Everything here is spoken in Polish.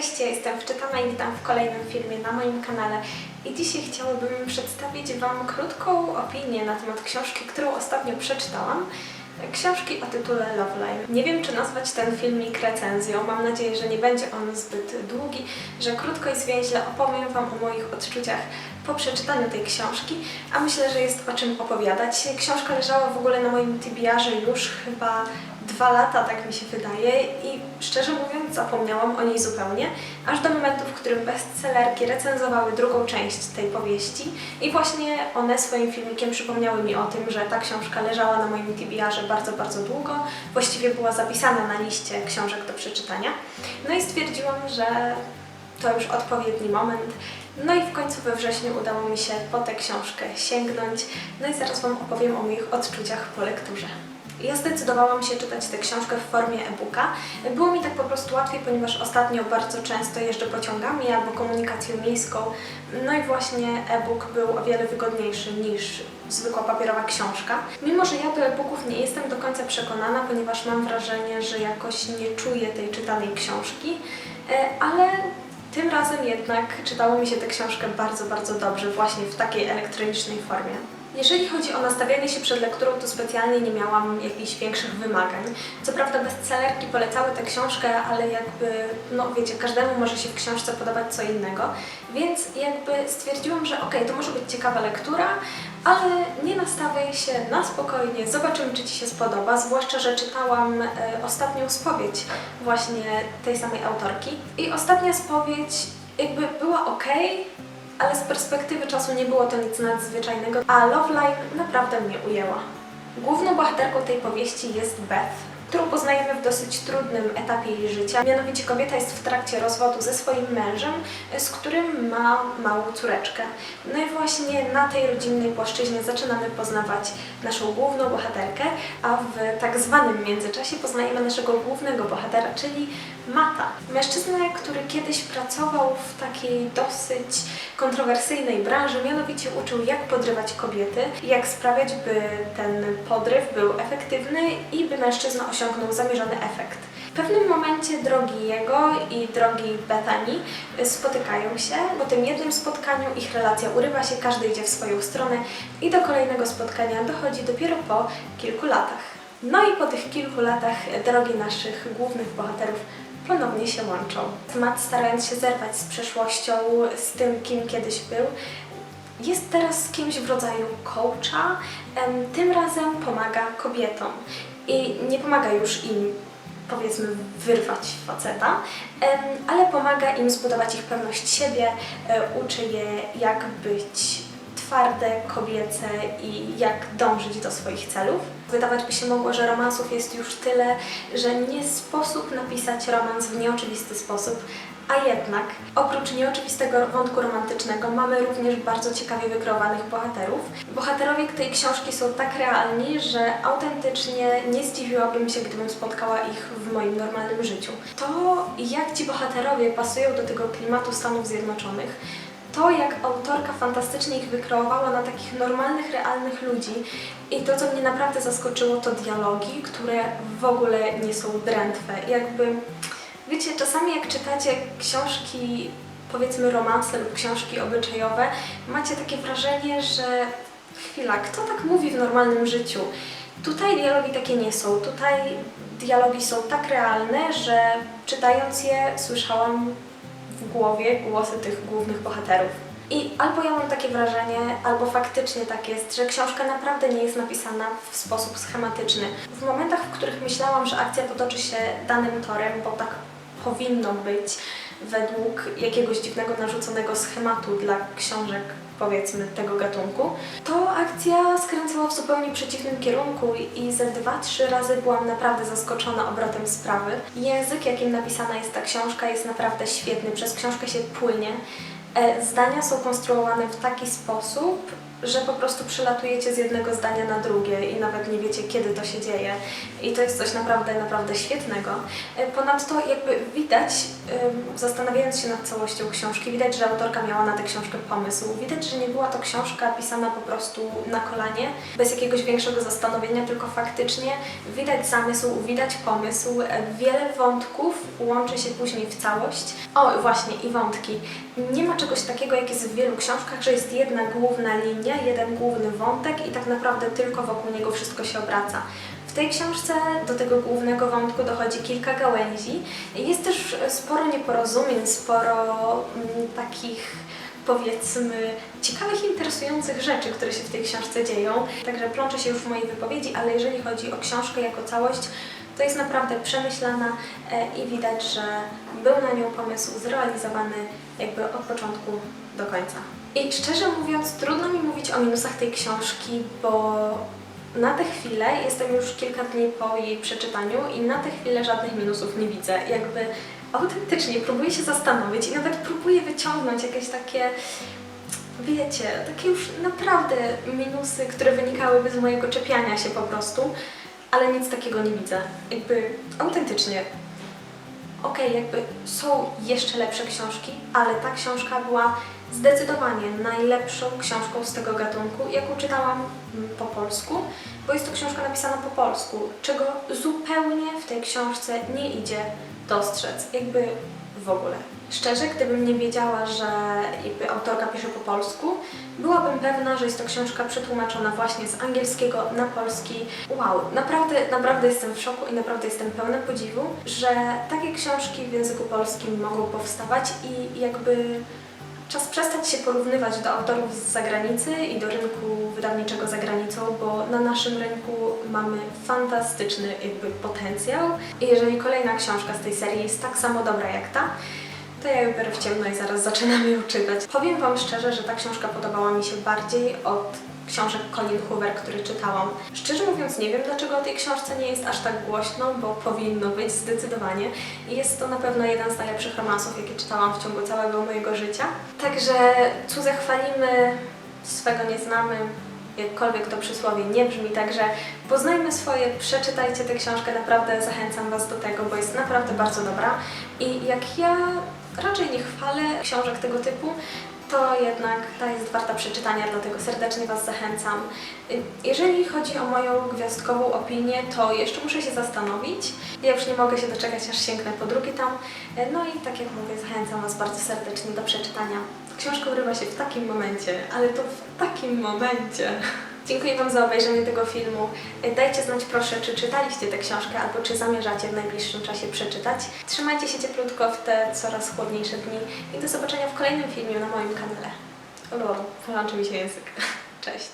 Cześć, ja jestem Wczytana i witam w kolejnym filmie na moim kanale. I dzisiaj chciałabym przedstawić Wam krótką opinię na temat książki, którą ostatnio przeczytałam. Książki o tytule Love Line. Nie wiem, czy nazwać ten filmik recenzją. Mam nadzieję, że nie będzie on zbyt długi, że krótko i zwięźle opowiem Wam o moich odczuciach po przeczytaniu tej książki, a myślę, że jest o czym opowiadać. Książka leżała w ogóle na moim TBR-ze już chyba dwa lata, tak mi się wydaje i szczerze mówiąc zapomniałam o niej zupełnie, aż do momentu, w którym bestsellerki recenzowały drugą część tej powieści i właśnie one swoim filmikiem przypomniały mi o tym, że ta książka leżała na moim TBR-ze bardzo, bardzo długo, właściwie była zapisana na liście książek do przeczytania. No i stwierdziłam, że to już odpowiedni moment. No i w końcu we wrześniu udało mi się po tę książkę sięgnąć. No i zaraz Wam opowiem o moich odczuciach po lekturze. Ja zdecydowałam się czytać tę książkę w formie e-booka. Było mi tak po prostu łatwiej, ponieważ ostatnio bardzo często jeżdżę pociągami albo komunikacją miejską. No i właśnie e-book był o wiele wygodniejszy niż zwykła papierowa książka. Mimo, że ja do e-booków nie jestem do końca przekonana, ponieważ mam wrażenie, że jakoś nie czuję tej czytanej książki, e, ale tym razem jednak czytało mi się tę książkę bardzo, bardzo dobrze właśnie w takiej elektronicznej formie. Jeżeli chodzi o nastawianie się przed lekturą, to specjalnie nie miałam jakichś większych wymagań. Co prawda bestsellerki polecały tę książkę, ale jakby, no wiecie, każdemu może się w książce podobać co innego, więc jakby stwierdziłam, że okej, to może być ciekawa lektura, ale nie nastawiaj się na spokojnie, zobaczymy czy Ci się spodoba, zwłaszcza, że czytałam e, ostatnią spowiedź właśnie tej samej autorki. I ostatnia spowiedź jakby była ok, ale z perspektywy czasu nie było to nic nadzwyczajnego, a Love Line naprawdę mnie ujęła. Główną bohaterką tej powieści jest Beth, którą poznajemy w dosyć trudnym etapie jej życia. Mianowicie kobieta jest w trakcie rozwodu ze swoim mężem, z którym ma małą córeczkę. No i właśnie na tej rodzinnej płaszczyźnie zaczynamy poznawać naszą główną bohaterkę, a w tak zwanym międzyczasie poznajemy naszego głównego bohatera, czyli Mata. Mężczyznę, który kiedyś pracował w takiej dosyć kontrowersyjnej branży, mianowicie uczył jak podrywać kobiety, jak sprawiać, by ten podryw był efektywny i by mężczyzna osiągnął zamierzony efekt. W pewnym momencie drogi jego i drogi Bethany spotykają się. Po tym jednym spotkaniu ich relacja urywa się, każdy idzie w swoją stronę i do kolejnego spotkania dochodzi dopiero po kilku latach. No i po tych kilku latach drogi naszych głównych bohaterów ponownie się łączą. Matt starając się zerwać z przeszłością, z tym kim kiedyś był, jest teraz kimś w rodzaju coacha, tym razem pomaga kobietom i nie pomaga już im powiedzmy wyrwać faceta, ale pomaga im zbudować ich pewność siebie, e, uczy je jak być twarde, kobiece i jak dążyć do swoich celów. Wydawać by się mogło, że romansów jest już tyle, że nie sposób napisać romans w nieoczywisty sposób, a jednak oprócz nieoczywistego wątku romantycznego mamy również bardzo ciekawie wykreowanych bohaterów. Bohaterowie tej książki są tak realni, że autentycznie nie zdziwiłabym się, gdybym spotkała ich w moim normalnym życiu. To, jak ci bohaterowie pasują do tego klimatu Stanów Zjednoczonych, to, jak autorka fantastycznie ich wykreowała na takich normalnych, realnych ludzi i to, co mnie naprawdę zaskoczyło, to dialogi, które w ogóle nie są drętwe. Jakby, wiecie, czasami jak czytacie książki, powiedzmy romanse lub książki obyczajowe, macie takie wrażenie, że chwila, kto tak mówi w normalnym życiu? Tutaj dialogi takie nie są. Tutaj dialogi są tak realne, że czytając je słyszałam w głowie głosy tych głównych bohaterów. I albo ja mam takie wrażenie, albo faktycznie tak jest, że książka naprawdę nie jest napisana w sposób schematyczny. W momentach, w których myślałam, że akcja potoczy się danym torem, bo tak powinno być według jakiegoś dziwnego narzuconego schematu dla książek powiedzmy tego gatunku, to akcja skręcała w zupełnie przeciwnym kierunku i ze dwa, trzy razy byłam naprawdę zaskoczona obrotem sprawy. Język, jakim napisana jest ta książka jest naprawdę świetny, przez książkę się płynie. E, Zdania są konstruowane w taki sposób, że po prostu przelatujecie z jednego zdania na drugie i nawet nie wiecie, kiedy to się dzieje. I to jest coś naprawdę, naprawdę świetnego. E, Ponadto jakby widać, zastanawiając się nad całością książki, widać, że autorka miała na tę książkę pomysł. Widać, że nie była to książka pisana po prostu na kolanie, bez jakiegoś większego zastanowienia, tylko faktycznie widać zamysł, widać pomysł, e, wiele wątków łączy się później w całość. O, właśnie, i wątki. Nie ma czegoś takiego, jak jest w wielu książkach, że jest jedna główna linia, jeden główny wątek i tak naprawdę tylko wokół niego wszystko się obraca. W tej książce do tego głównego wątku dochodzi kilka gałęzi. Jest też sporo nieporozumień, sporo mm, takich powiedzmy ciekawych, interesujących rzeczy, które się w tej książce dzieją. Także plączę się już w mojej wypowiedzi, ale jeżeli chodzi o książkę jako całość, to jest naprawdę przemyślana e, i widać, że był na nią pomysł zrealizowany jakby od początku do końca. I szczerze mówiąc, trudno mi mówić o minusach tej książki, bo na tę chwilę jestem już kilka dni po jej przeczytaniu i na tę chwilę żadnych minusów nie widzę. Jakby autentycznie próbuję się zastanowić i nawet próbuję wyciągnąć jakieś takie, wiecie, takie już naprawdę minusy, które wynikałyby z mojego czepiania się po prostu, ale nic takiego nie widzę. Jakby autentycznie okej, jakby są jeszcze lepsze książki, ale ta książka była zdecydowanie najlepszą książką z tego gatunku, jaką czytałam mm, po polsku, bo jest to książka napisana po polsku, czego zupełnie w tej książce nie idzie dostrzec, jakby w ogóle. Szczerze, gdybym nie wiedziała, że autorka pisze po polsku, byłabym pewna, że jest to książka przetłumaczona właśnie z angielskiego na polski. Wow, naprawdę, naprawdę jestem w szoku i naprawdę jestem pełna podziwu, że takie książki w języku polskim mogą powstawać i jakby czas przestać się porównywać do autorów z zagranicy i do rynku wydawniczego za granicą, bo na naszym rynku mamy fantastyczny jakby potencjał i jeżeli kolejna książka z tej serii jest tak samo dobra jak ta, to ja ją biorę w ciemno i zaraz zaczynam ją czytać. Powiem Wam szczerze, że ta książka podobała mi się bardziej od książek Colin Hoover, które czytałam. Szczerze mówiąc nie wiem, dlaczego o tej książce nie jest aż tak głośno, bo powinno być zdecydowanie. I jest to na pewno jeden z najlepszych romansów, jakie czytałam w ciągu całego mojego życia. Także cudze chwalimy, swego nie znamy, jakkolwiek to przysłowie nie brzmi, także poznajmy swoje, przeczytajcie tę książkę, naprawdę zachęcam Was do tego, bo jest naprawdę bardzo dobra. I jak ja raczej nie chwalę książek tego typu, to jednak ta jest warta przeczytania, dlatego serdecznie Was zachęcam. Jeżeli chodzi o moją gwiazdkową opinię, to jeszcze muszę się zastanowić. Ja już nie mogę się doczekać, aż sięgnę po drugi tam. No i tak jak mówię, zachęcam Was bardzo serdecznie do przeczytania. Książka urywa się w takim momencie, ale to w takim momencie. Dziękuję Wam za obejrzenie tego filmu. Dajcie znać proszę, czy czytaliście tę książkę, albo czy zamierzacie w najbliższym czasie przeczytać. Trzymajcie się cieplutko w te coraz chłodniejsze dni i do zobaczenia w kolejnym filmie na moim kanale. O, połączy mi się język. Cześć.